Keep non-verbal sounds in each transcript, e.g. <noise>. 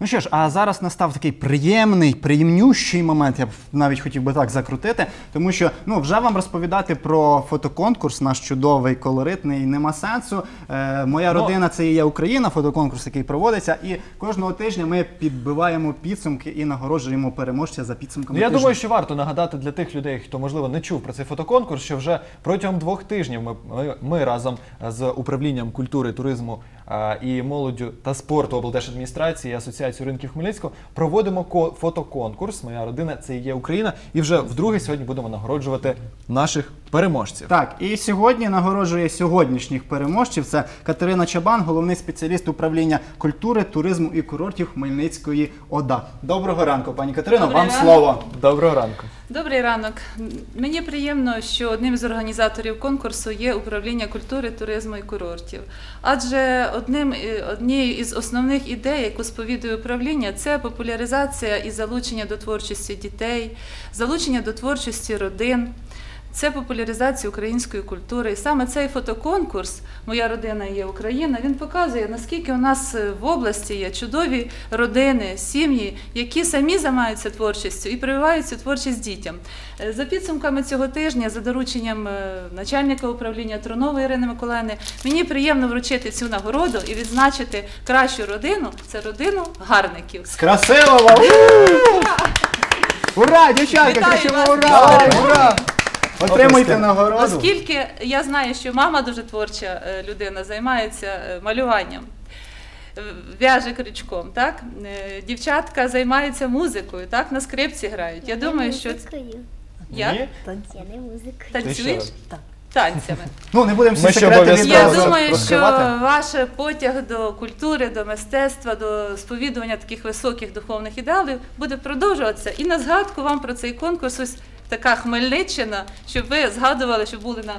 Ну що ж, а зараз настав такий приємний, приємнющий момент. Я б навіть хотів би так закрутити, тому що ну вже вам розповідати про фотоконкурс, наш чудовий, колоритний, нема сенсу. Е, моя Ну, родина це і є Україна, фотоконкурс, який проводиться, і кожного тижня ми підбиваємо підсумки і нагороджуємо переможця за підсумками. Ну, я тижня. думаю, що варто нагадати для тих людей, хто можливо не чув про цей фотоконкурс, що вже протягом двох тижнів ми, ми, ми разом з управлінням культури, туризму і молоддю та спорту облдержадміністрації і асоціації ринків Хмельницького проводимо ко- фотоконкурс. Моя родина це і є Україна. І вже вдруге сьогодні будемо нагороджувати наших переможців. Так, і сьогодні нагороджує сьогоднішніх переможців. Це Катерина Чабан, головний спеціаліст управління культури, туризму і курортів Хмельницької ОДА. Доброго ранку, пані Катерино. Вам ранок. слово. Доброго ранку. Добрий ранок. Мені приємно, що одним з організаторів конкурсу є управління культури, туризму і курортів. Адже одним однією із основних ідей, яку сповідує управління, це популяризація і залучення до творчості дітей, залучення до творчості родин. Це популяризація української культури. І саме цей фотоконкурс Моя родина є Україна. Він показує, наскільки у нас е, в області є чудові родини, сім'ї, які самі займаються творчістю і прививають цю творчість дітям. Е, За підсумками цього тижня, за дорученням е, начальника управління Тронової Ірини Миколаївни, мені приємно вручити цю нагороду і відзначити кращу родину це родину гарників. З Красилова! Ура, дівчатка! Кричимо ура! Ура! Отримуйте нагороду. Оскільки я знаю, що мама дуже творча е, людина, займається е, малюванням. е, В'яже крючком, так? Дівчатка займаються музикою, так? На скрипці грають. Я думаю, що? Я не ще танцюєш танцями. <laughs> Ну, не будемо всі секрети обов'язково Я думаю, що ваш потяг до культури, до мистецтва, до сповідування таких високих духовних ідеалів буде продовжуватися. І на згадку вам про цей конкурс ось така Хмельниччина, щоб ви згадували, що були на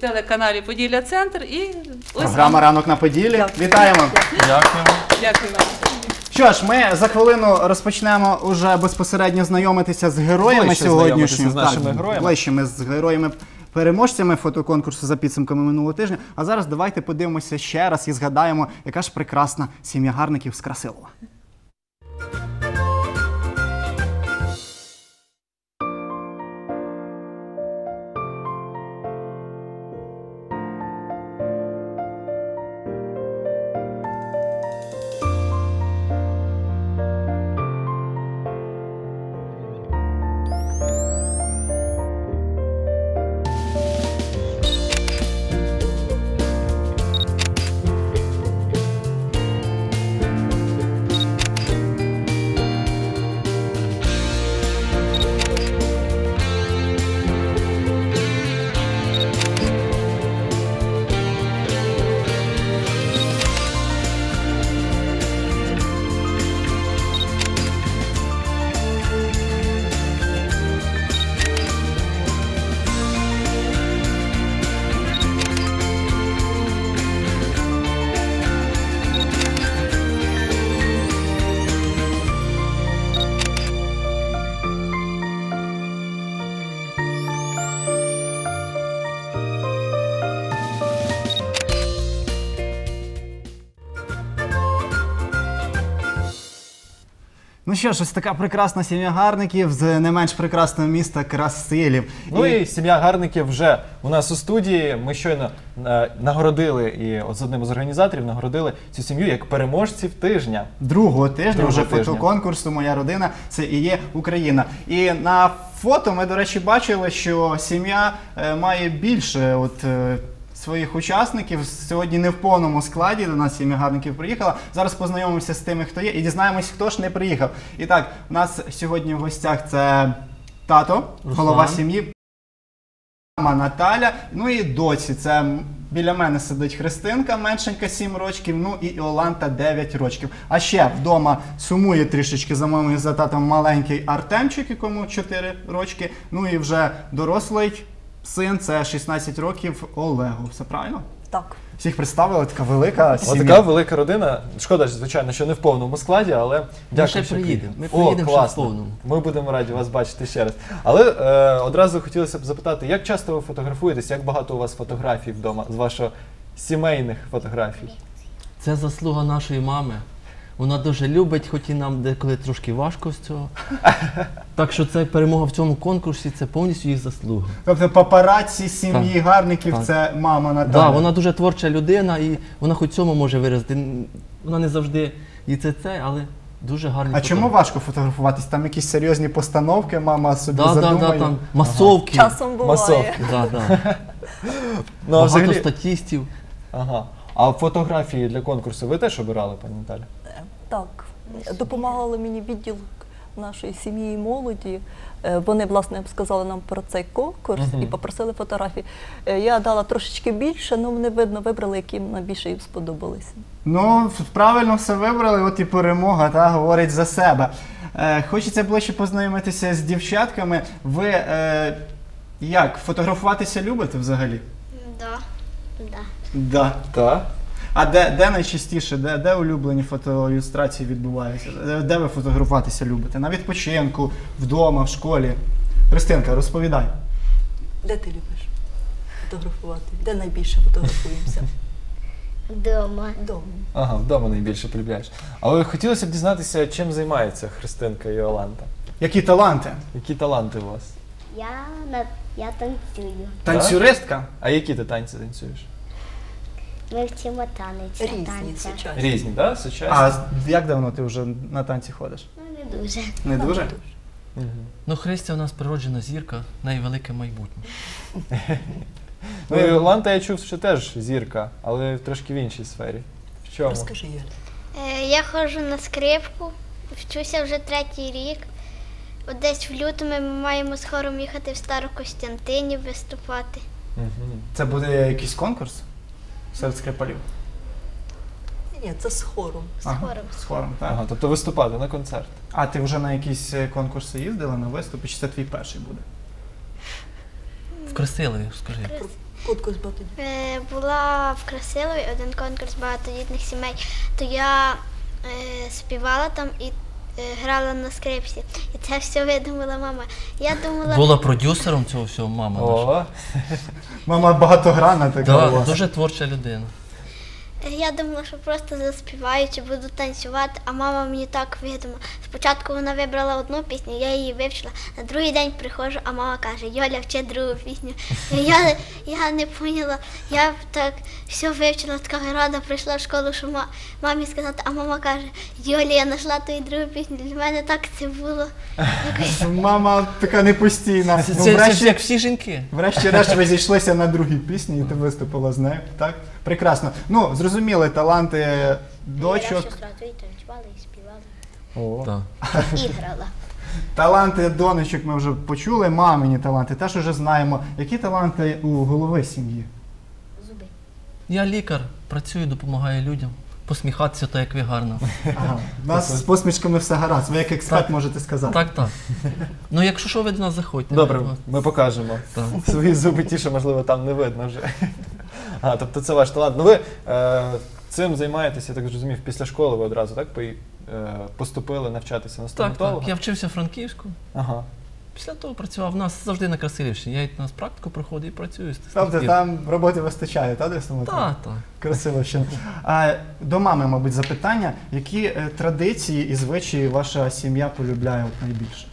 телеканалі Поділля Центр. І ось Програма вам. Ранок на поділі. Вітаємо! Дякую. Дякую вам. Що ж, ми за хвилину розпочнемо уже безпосередньо знайомитися з героями Ближче сьогоднішніми. знайомитися з нашими героями. Ближчими з героями. Переможцями фотоконкурсу за підсумками минулого тижня. А зараз давайте подивимося ще раз і згадаємо, яка ж прекрасна сім'я гарників з Красилова. Ну що ж, ось така прекрасна сім'я гарників з не менш прекрасного міста Красилів. Ну і сім'я гарників вже у нас у студії. Ми щойно е, нагородили і от з одним з організаторів нагородили цю сім'ю як переможців тижня. другого тижня Другого вже тижня. фотоконкурсу Моя родина це і є Україна. І на фото ми, до речі, бачили, що сім'я е, має більше от. е, Своїх учасників сьогодні не в повному складі до нас сім'я гарників приїхала. Зараз познайомимося з тими, хто є, і дізнаємось, хто ж не приїхав. І так, у нас сьогодні в гостях це тато, голова сім'ї, мама Наталя, ну і доці. Це біля мене сидить Христинка, меншенька 7 років, ну і Іоланта 9 років. А ще вдома сумує трішечки за мамою за татом маленький Артемчик, якому 4 рочки. Ну і вже дорослий син, це 16 років Олегу. Все правильно? Так. Всіх представили, така велика сім'я. така велика родина. Шкода, звичайно, що не в повному складі, але дякую. ще що приїдемо. Ми О, приїдемо ще в класно. повному. Ми будемо раді вас бачити ще раз. Але е, одразу хотілося б запитати, як часто ви фотографуєтесь, як багато у вас фотографій вдома з ваших сімейних фотографій? Це заслуга нашої мами. Вона дуже любить, хоч і нам деколи трошки важко з цього. <laughs> Так що це перемога в цьому конкурсі, це повністю їх заслуга. Тобто папараці сім'ї Так. гарників Так. це мама Наталя. Так, да, вона дуже творча людина і вона хоч цьому може виразити. Вона не завжди і це це, але дуже гарний А чому фотограф. важко фотографуватись? Там якісь серйозні постановки, мама собі Да, да, задумає. да, там масовки. Часом буває. Масовки. Да, да. <laughs> Ну, а Багато взагалі... статістів. Ага. А фотографії для конкурсу ви теж обирали, пані Наталя? Так, допомагали мені відділ нашої сім'ї і молоді. Е, Вони, власне, сказали нам про цей конкурс і попросили фотографії. Е, Я дала трошечки більше, але вони видно вибрали, які їм найбільше їм сподобалися. Ну, правильно все вибрали, от і перемога та говорить за себе. Е, хочеться ближче познайомитися з дівчатками. Ви е, як фотографуватися любите взагалі? Да. Да. Да. Так. А де, де найчастіше, де, де улюблені фотоілюстрації відбуваються? Де, де ви фотографуватися любите? На відпочинку, вдома, в школі? Христинка, розповідай. Де ти любиш фотографувати? Де найбільше фотографуємося? Дома. Вдома. Ага, вдома найбільше полюбляєш. Але хотілося б дізнатися, чим займається Христинка і Оланта. Які таланти? Які таланти у вас? Я на я танцюю. Танцюристка? А які ти танці танцюєш? Ми вчимо танець. Різні танцях. сучасні. Різні, так? Да? Сучасні? А як давно ти вже на танці ходиш? Ну не дуже. Не дуже? Мгм. Ну, Христя у нас природжена зірка, в неї велике майбутнє. <laughs> Ну і Оланта, я чув, що теж зірка, але трошки в іншій сфері. В чому? Розкажи, Юля. Е, я ходжу на скрипку, вчуся вже третій рік. От Десь в лютому ми маємо з хором їхати в Стару Костянтинів виступати. Мгм. Це буде якийсь конкурс серед скрипалів? Ні, це з хором. З хором. З хором, так. Ага, тобто виступати на концерт. А ти вже на якісь е, конкурси їздила на виступи, чи це твій перший буде? В Красилові, скажи. Конкурс багато. Е, була в Красилові один конкурс багатодітних сімей, то я е, співала там і грала на скрипці. І це все видумала мама. Я думала, Була продюсером цього всього мама наша. О, Мама багатогранна така. у Да, вас. дуже творча людина. Я думала, що просто заспіваю чи буду танцювати, а мама мені так видумала. Спочатку вона вибрала одну пісню, я її вивчила. На другий день приходжу, а мама каже, Йоля, вчи другу пісню. Я, я не поняла, я так все вивчила, така рада прийшла в школу, що ма- мамі сказати, а мама каже, Йоля, я знайшла твою другу пісню. Для мене так це було. Якось <laughs> Мама така непостійна. Це, Ну, це, це врешті- ж як всі жінки. Врешті-решт ви зійшлися на другій пісні, і ти виступила з нею, так? Прекрасно. Ну, зрозуміли таланти дочок, і танцювала, і співала, о. Так. і грала. <laughs> таланти донечок ми вже почули, мамині таланти теж вже знаємо. Які таланти у голови сім'ї? Зуби. Я лікар, працюю, допомагаю людям. Посміхатися, так як ви гарно. <laughs> Ага. У нас з посмішками все гаразд. Ви як експерт Так. можете сказати. Так, так. Ну, якщо що, ви до нас заходьте. Добре, Ми- ми покажемо. Так. Свої зуби ті, що, можливо, там не видно вже. А, тобто це ваш талант. Ну ви е, цим займаєтеся, я так зрозумів, після школи ви одразу, так? Пої- е, поступили навчатися на Так, стоматолога? так. Я вчився в Франківську. Ага. Після того працював. У нас завжди на Красилівщині. Я у нас практику проходив і працюю з тих Тобто пір. там роботи вистачає, так, де стоматолог? Так, так. Красиво ще. А, до мами, мабуть, запитання. Які е, традиції і звичаї ваша сім'я полюбляє от найбільше?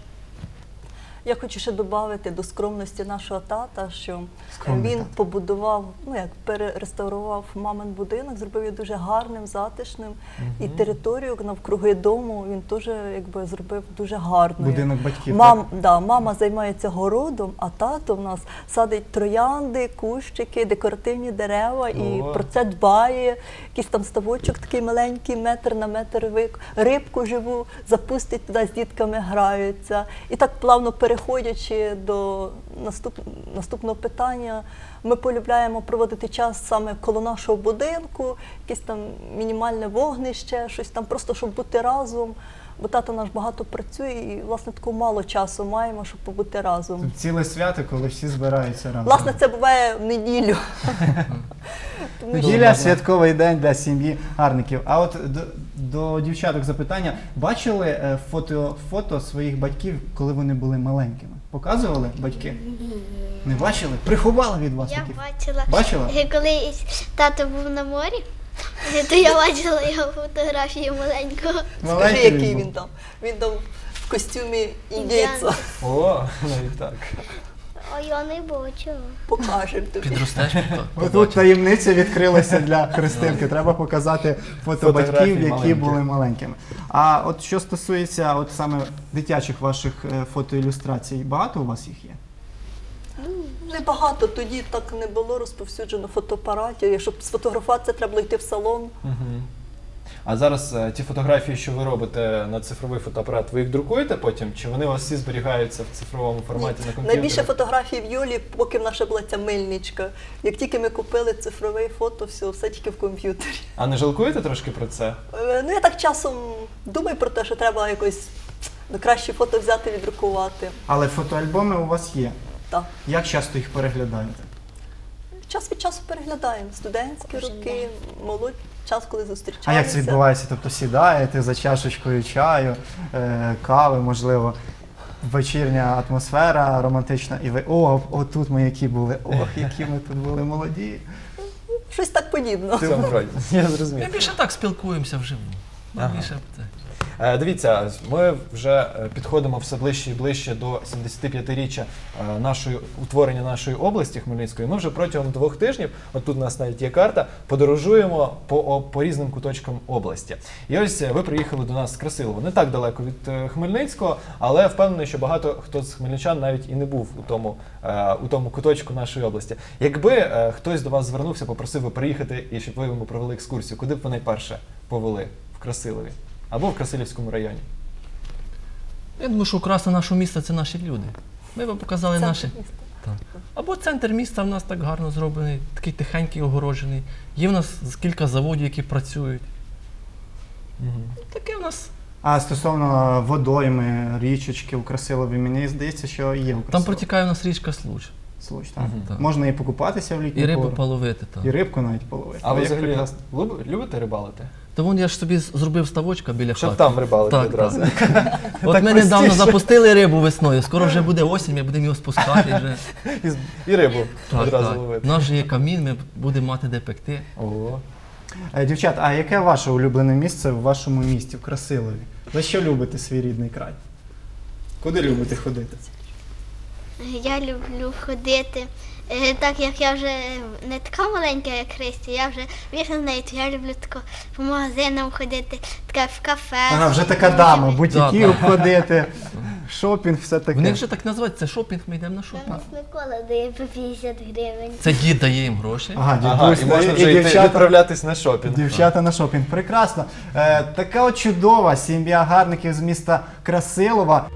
Я хочу ще додати до скромності нашого тата, що Скромний він тато. побудував, ну як перереставрував мамин будинок, зробив його дуже гарним, затишним. І територію навкруги дому він теж якби зробив дуже гарною. Будинок батьків. Мам, да, мама займається городом, а тато в нас садить троянди, кущики, декоративні дерева і про це дбає. Якийсь там ставочок такий маленький, метр на метр вик, рибку живу, запустить туди з дітками граються. І так плавно переходячи до наступ, наступного питання, ми полюбляємо проводити час саме коло нашого будинку, якесь там мінімальне вогнище, щось там, просто щоб бути разом. Бо тато наш багато працює і власне такого мало часу маємо, щоб побути разом. Тут ціле свято, коли всі збираються разом. Власне, це буває в неділю. <laughs> Неділя святковий день для сім'ї гарників. А от до, дівчаток запитання: бачили е, фото, фото своїх батьків, коли вони були маленькими? Показували батьки? Не бачили? Приховали від вас Я бачила, Бачила? е, коли тато був на морі, Е, То я бачила його фотографію маленького. Скажи, який був. він там. Він там в костюмі індійця. О, навіть так. А я не бачу. Покажемо тобі. Підростеш, <laughs> то Отут таємниця відкрилася для <laughs> Христинки. Треба показати фото батьків, Фотографії які були маленькими. А от що стосується от саме дитячих ваших е, фотоілюстрацій, багато у вас їх є? Небагато тоді так не було розповсюджено фотоапаратів. Якщо б сфотографуватися, треба було йти в салон. Мгм. А зараз е, ті фотографії, що ви робите на цифровий фотоапарат, ви їх друкуєте потім? Чи вони у вас всі зберігаються в цифровому форматі на комп'ютері? Найбільше фотографій в Юлі, поки в наша була ця мильничка. Як тільки ми купили цифровий фото, все, все тільки в комп'ютері. А не жалкуєте трошки про це? Е, Ну я так часом думаю про те, що треба якось ну, кращі фото взяти, віддрукувати. Але фотоальбоми у вас є. Так. Як часто їх переглядаєте? Час від часу переглядаємо студентські роки, молодь, час, коли А як це відбувається? Тобто сідаєте за чашечкою чаю, е, кави, можливо, вечірня атмосфера романтична, і ви о, отут ми які були, ох, які ми тут були молоді. Щось так подібно. Я Ми більше так спілкуємося вживу. Ми Ага. більше. Е, Дивіться, ми вже е, підходимо все ближче і ближче до 75-річчя е, нашої утворення нашої області Хмельницької. Ми вже протягом двох тижнів, от тут у нас навіть є карта, подорожуємо по, о- по різним куточкам області. І ось ви приїхали до нас з Красилова, не так далеко від Хмельницького, але впевнений, що багато хто з хмельничан навіть і не був у тому, у тому куточку нашої області. Якби хтось до вас звернувся, попросив би приїхати і щоб ви йому провели екскурсію, куди б ви найперше повели в Красилові або в Красилівському районі? Я думаю, що краса нашого міста це наші люди. Ми вам показали Центр наші. міста. Так. Або центр міста в нас так гарно зроблений, такий тихенький, огороджений. Є в нас кілька заводів, які працюють. Таке в нас. А стосовно водойми, річечки у Красилові, мені здається, що є у Там Красилові. протікає в нас річка Случ. Случ, так. Мгм. Так. Можна і покупатися в літню І рибу пору, половити там. і рибку навіть половити. А ви Як взагалі прекрасно. люб- любите рибалити? То вон я ж собі зробив ставочка біля Щоб хати. там рибалити Так, одразу. <laughs> От Так ми недавно простіше. запустили рибу весною. Скоро вже буде осінь, ми будемо його спускати вже. <laughs> І, з- і рибу Так, одразу так. ловити. У нас же є камін, ми будемо мати де пекти. Ого. Е, Дівчат, а яке ваше улюблене місце в вашому місті, в Красилові? За що любите свій рідний край? Куди любите ходити? Я люблю ходити. Так як я вже не така маленька, як Христі, я вже вірна в неї, то я люблю тако по магазинам ходити, таке в кафе. Ага, вже така дама, Будь... бутіків Так, так. ходити, шопінг, все таке. Вони вже так називають, це шопінг, ми йдемо на шопінг. Микола дає по 50 гривень. Це дід дає їм гроші. Ага, Ага, дідусь, і можна вже йти дівчата, відправлятись на шопінг. дівчата на шопінг. Прекрасно. Е, така от чудова сім'я гарників з міста Красилова.